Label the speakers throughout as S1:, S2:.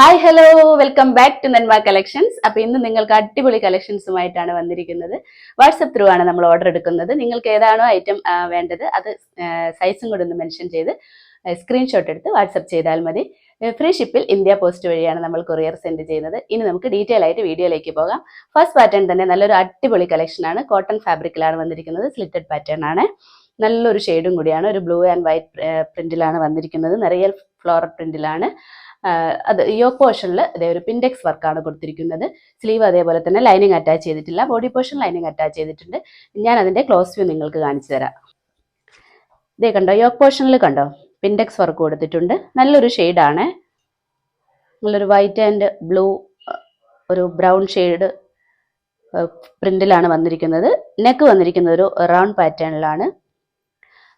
S1: Hi hello welcome back to Nanma collections അപ്പൊ ഇന്ന് നിങ്ങൾക്ക് അടിപൊളി കളക്ഷൻസുമായിട്ടാണ് വന്നിരിക്കുന്നത്. വാട്സപ്പ് ത്രൂ ആണ് നമ്മൾ ഓർഡർ എടുക്കുന്നത്. നിങ്ങൾക്ക് ഏതാണോ ഐറ്റം വേണ്ടത് അത് സൈസും കൂടെ ഒന്ന് മെൻഷൻ ചെയ്ത് സ്ക്രീൻഷോട്ട് എടുത്ത് വാട്സപ്പ് ചെയ്താൽ മതി. ഫ്രീ ഷിപ്പിൽ ഇന്ത്യ പോസ്റ്റ് വഴിയാണ് നമ്മൾ കൊറിയർ സെൻഡ് ചെയ്യുന്നത്. ഇനി നമുക്ക് ഡീറ്റെയിൽ ആയിട്ട് വീഡിയോയിലേക്ക് പോകാം. ഫസ്റ്റ് പാറ്റേൺ തന്നെ നല്ലൊരു അടിപൊളി കളക്ഷനാണ് കോട്ടൺ ഫാബ്രിക്കിലാണ് വന്നിരിക്കുന്നത്. സ്ലിറ്റഡ് പാറ്റേൺ ആണ്. നല്ലൊരു ഷെയ്ഡും കൂടിയാണ്. ഒരു ബ്ലൂ ആൻഡ് വൈറ്റ് പ്രിന്റിലാണ് വന്നിരിക്കുന്നത്. നിറയെ ഫ്ലോർ പ്രിന്റിലാണ് അത് യോക്ക് പോർഷനിൽ ഇതേ ഒരു പിൻഡെക്സ് വർക്കാണ് കൊടുത്തിരിക്കുന്നത്. സ്ലീവ് അതേപോലെ തന്നെ ലൈനിങ് അറ്റാച്ച് ചെയ്തിട്ടില്ല. ബോഡി പോർഷൻ ലൈനിങ് അറ്റാച്ച് ചെയ്തിട്ടുണ്ട്. ഞാൻ അതിന്റെ ക്ലോസ് വ്യൂ നിങ്ങൾക്ക് കാണിച്ചു തരാം. ഇതേ കണ്ടോ യോക്ക് പോർഷനിൽ കണ്ടോ പിൻഡെക്സ് വർക്ക് കൊടുത്തിട്ടുണ്ട്. നല്ലൊരു ഷെയ്ഡാണ് നല്ലൊരു വൈറ്റ് ആൻഡ് ബ്ലൂ ഒരു ബ്രൗൺ ഷെയ്ഡ് പ്രിന്റിലാണ് വന്നിരിക്കുന്നത്. നെക്ക് വന്നിരിക്കുന്നത് ഒരു റൗണ്ട് പാറ്റേണിലാണ്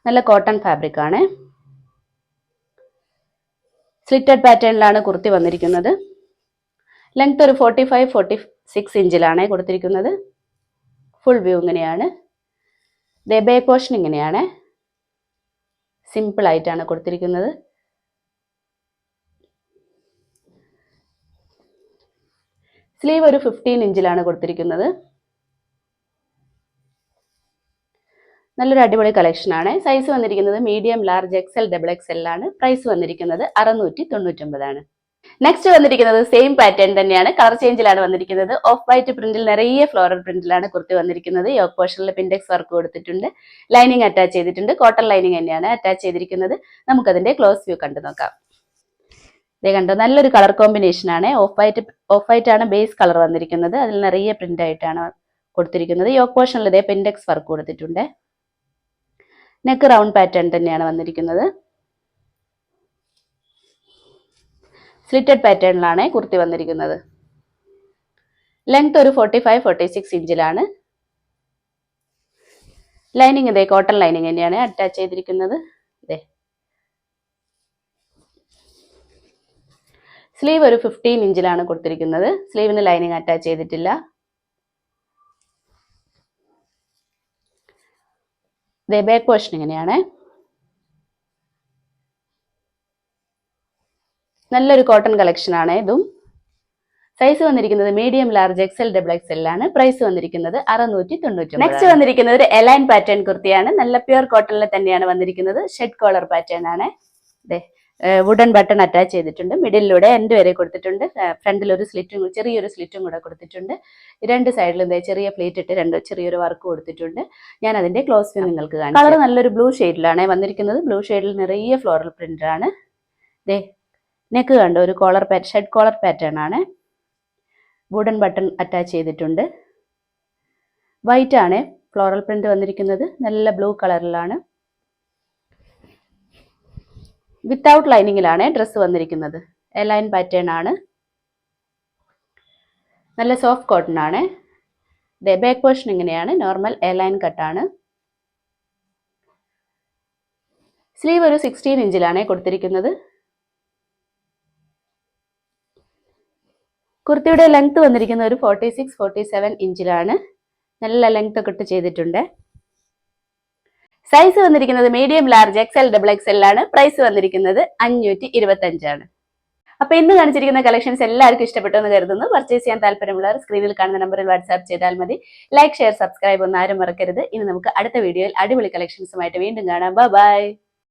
S1: നല്ല കോട്ടൺ ഫാബ്രിക് ആണ്. സ്ലിറ്റഡ് പാറ്റേണിലാണ് കുർത്തി വന്നിരിക്കുന്നത്. ലെങ്ത് ഒരു ഫോർട്ടി ഫൈവ് ഫോർട്ടി സിക്സ് ഇഞ്ചിലാണ് കൊടുത്തിരിക്കുന്നത്. ഫുൾ വ്യൂ ഇങ്ങനെയാണ്. ദേ ബേ പോർഷൻ ഇങ്ങനെയാണ്. സിമ്പിൾ ആയിട്ടാണ് കൊടുത്തിരിക്കുന്നത്. സ്ലീവ് ഒരു ഫിഫ്റ്റീൻ ഇഞ്ചിലാണ് കൊടുത്തിരിക്കുന്നത്. നല്ലൊരു അടിപൊളി കളക്ഷൻ ആണ്. സൈസ് വന്നിരിക്കുന്നത് medium large XL double XL ആണ്. പ്രൈസ് വന്നിരിക്കുന്നത് അറുന്നൂറ്റി തൊണ്ണൂറ്റൊമ്പതാണ് നെക്സ്റ്റ് വന്നിരിക്കുന്നത് സെയിം പാറ്റേൺ തന്നെയാണ്. കളർ ചേഞ്ചിലാണ് വന്നിരിക്കുന്നത്. ഓഫ് വൈറ്റ് പ്രിന്റിൽ നിറയെ ഫ്ലോറൽ പ്രിന്റിലാണ് കുർത്തി വന്നിരിക്കുന്നത്. യോക്ക് പോർഷനിൽ പിൻഡെക്സ് വർക്ക് കൊടുത്തിട്ടുണ്ട്. ലൈനിങ് അറ്റാച്ച് ചെയ്തിട്ടുണ്ട്. കോട്ടൺ ലൈനിങ് തന്നെയാണ് അറ്റാച്ച് ചെയ്തിരിക്കുന്നത്. നമുക്കതിന്റെ ക്ലോസ് വ്യൂ കണ്ടു നോക്കാം. ഇതേ കണ്ടോ? നല്ലൊരു കളർ കോമ്പിനേഷൻ ആണ്. ഓഫ് വൈറ്റ് ഓഫ് വൈറ്റ് ആണ് ബേസ് കളർ വന്നിരിക്കുന്നത്. അതിൽ നിറയെ പ്രിന്റ് ആയിട്ടാണ് കൊടുത്തിരിക്കുന്നത്. യോക്ക് പോർഷനിൽ ഇതേ പിൻഡെക്സ് വർക്ക് കൊടുത്തിട്ടുണ്ട്. നെക്ക് റൗണ്ട് പാറ്റേൺ തന്നെയാണ് വന്നിരിക്കുന്നത്. സ്ലിറ്റഡ് പാറ്റേണിലാണ് കുർത്തി വന്നിരിക്കുന്നത്. ലെങ്ത് ഒരു ഫോർട്ടി ഫൈവ് ഫോർട്ടി സിക്സ് ഇഞ്ചിലാണ്. ലൈനിങ് ഇതേ കോട്ടൺ ലൈനിങ് തന്നെയാണ് അറ്റാച്ച് ചെയ്തിരിക്കുന്നത്. ഇതേ. സ്ലീവ് ഒരു ഫിഫ്റ്റീൻ ഇഞ്ചിലാണ് കൊടുത്തിരിക്കുന്നത്. സ്ലീവിന് ലൈനിങ് അറ്റാച്ച് ചെയ്തിട്ടില്ല. ദേ ബാക്ക് പോർഷൻ ഇങ്ങനെയാണ്. നല്ലൊരു കോട്ടൺ കളക്ഷൻ ആണ് ഇതും. സൈസ് വന്നിരിക്കുന്നത് മീഡിയം ലാർജ് എക്സൽ ഡബിൾ ആണ്. പ്രൈസ് വന്നിരിക്കുന്നത് അറുന്നൂറ്റി തൊണ്ണൂറ്റി നെക്സ്റ്റ് വന്നിരിക്കുന്നത് ഒരു എലൈൻ പാറ്റേൺ കുർത്തിയാണ്. നല്ല പ്യുർ കോട്ടണിൽ തന്നെയാണ് വന്നിരിക്കുന്നത്. ഷെഡ് കോളർ പാറ്റേൺ ആണ്. വുഡൻ ബട്ടൺ അറ്റാച്ച് ചെയ്തിട്ടുണ്ട്. മിഡിലൂടെ എൻഡ് വരെ കൊടുത്തിട്ടുണ്ട്. ഫ്രണ്ടിൽ ഒരു സ്ലിറ്റും ചെറിയൊരു സ്ലിറ്റും കൂടെ കൊടുത്തിട്ടുണ്ട്. രണ്ട് സൈഡിലും എന്താ ചെറിയ പ്ലേറ്റ് ഇട്ട് രണ്ട് ചെറിയൊരു വർക്ക് കൊടുത്തിട്ടുണ്ട്. ഞാൻ അതിന്റെ ക്ലോസ് വ്യൂ നിങ്ങൾക്ക് കാണാം കളർ നല്ലൊരു ബ്ലൂ ഷെയ്ഡിലാണ് വന്നിരിക്കുന്നത്. ബ്ലൂ ഷെയ്ഡിൽ നിറയെ ഫ്ലോറൽ പ്രിന്റ് ആണ്. ദേ നെക്ക് കണ്ടോ? ഒരു കോളർ പാറ്റ് ഷെഡ് കോളർ പാറ്റേൺ ആണ്. വുഡൻ ബട്ടൺ അറ്റാച്ച് ചെയ്തിട്ടുണ്ട്. വൈറ്റ് ആണ് ഫ്ലോറൽ പ്രിന്റ് വന്നിരിക്കുന്നത്. നല്ല ബ്ലൂ കളറിലാണ് വിത്തൗട്ട് ലൈനിങ്ങിലാണ് ഡ്രസ്സ് വന്നിരിക്കുന്നത്. എ ലൈൻ പാറ്റേൺ ആണ്. നല്ല സോഫ്റ്റ് കോട്ടൺ ആണ്. ബാക്ക് പോർഷൻ ഇങ്ങനെയാണ്. നോർമൽ എ എലൈൻ കട്ടാണ് സ്ലീവ് ഒരു സിക്സ്റ്റീൻ ഇഞ്ചിലാണ് കൊടുത്തിരിക്കുന്നത്. കുർത്തിയുടെ ലെങ്ത് വന്നിരിക്കുന്നത് ഒരു ഫോർട്ടി സിക്സ് ഫോർട്ടി സെവൻ ഇഞ്ചിലാണ് നല്ല ലെങ്ത് ഒക്കെ ഇട്ട് ചെയ്തിട്ടുണ്ട്. സൈസ് വന്നിരിക്കുന്നത് medium large XL double XL ആണ്. പ്രൈസ് വന്നിരിക്കുന്നത് അഞ്ഞൂറ്റി ഇരുപത്തി അഞ്ചാണ് അപ്പൊ ഇന്ന് കാണിച്ചിരിക്കുന്ന കളക്ഷൻസ് എല്ലാവർക്കും ഇഷ്ടപ്പെട്ടു എന്ന് കരുതുന്നു. പർച്ചേസ് ചെയ്യാൻ താല്പര്യമുള്ളവർ സ്ക്രീനിൽ കാണുന്ന നമ്പറിൽ വാട്സ്ആപ്പ് ചെയ്താൽ മതി. ലൈക്ക് ഷെയർ സബ്സ്ക്രൈബ് ഒന്നും ആരും മറക്കരുത്. ഇനി നമുക്ക് അടുത്ത വീഡിയോയിൽ അടിപൊളി കളക്ഷൻസുമായിട്ട് വീണ്ടും കാണാം. ബൈ